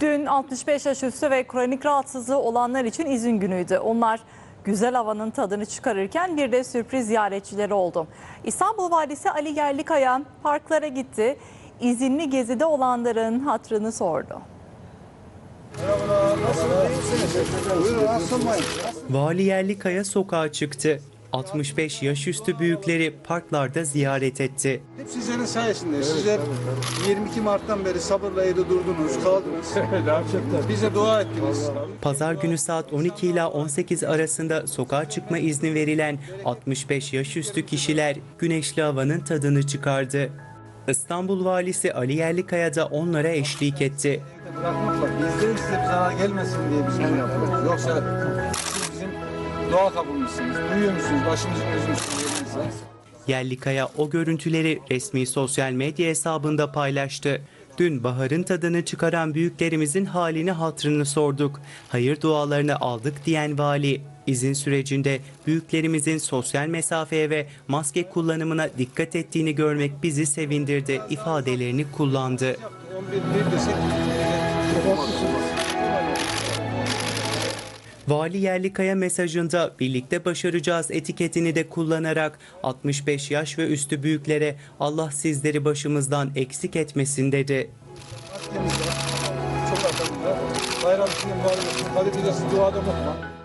Dün 65 yaş üstü ve kronik rahatsızlığı olanlar için izin günüydü. Onlar güzel havanın tadını çıkarırken bir de sürpriz ziyaretçileri oldu. İstanbul Valisi Ali Yerlikaya parklara gitti. İzinli gezide olanların hatrını sordu. Vali Yerlikaya sokağa çıktı. 65 yaş üstü büyükleri parklarda ziyaret etti. Hep sizlerin sayesinde. Sizler 22 Mart'tan beri sabırla evde durdunuz, kaldınız. Bize dua ettiniz. Pazar günü saat 12 ile 18 arasında sokağa çıkma izni verilen 65 yaş üstü kişiler güneşli havanın tadını çıkardı. İstanbul Valisi Ali Yerlikaya da onlara eşlik etti. Bırakmakla bizlerin size bir zarar gelmesin diye biz bunu yapıyoruz. Yoksa doğa kabulmüşsünüz, büyüğümüzsünüz, başımızın gözümüzün yerinizsiniz. Yerlikaya o görüntüleri resmi sosyal medya hesabında paylaştı. Dün baharın tadını çıkaran büyüklerimizin halini hatrını sorduk. Hayır dualarını aldık diyen vali, izin sürecinde büyüklerimizin sosyal mesafeye ve maske kullanımına dikkat ettiğini görmek bizi sevindirdi ifadelerini kullandı. 11 bir desek Vali Yerlikaya mesajında birlikte başaracağız etiketini de kullanarak 65 yaş ve üstü büyüklere Allah sizleri başımızdan eksik etmesin dedi. Çok. Bayram sizin var. Hadi bir de siz duada unutma.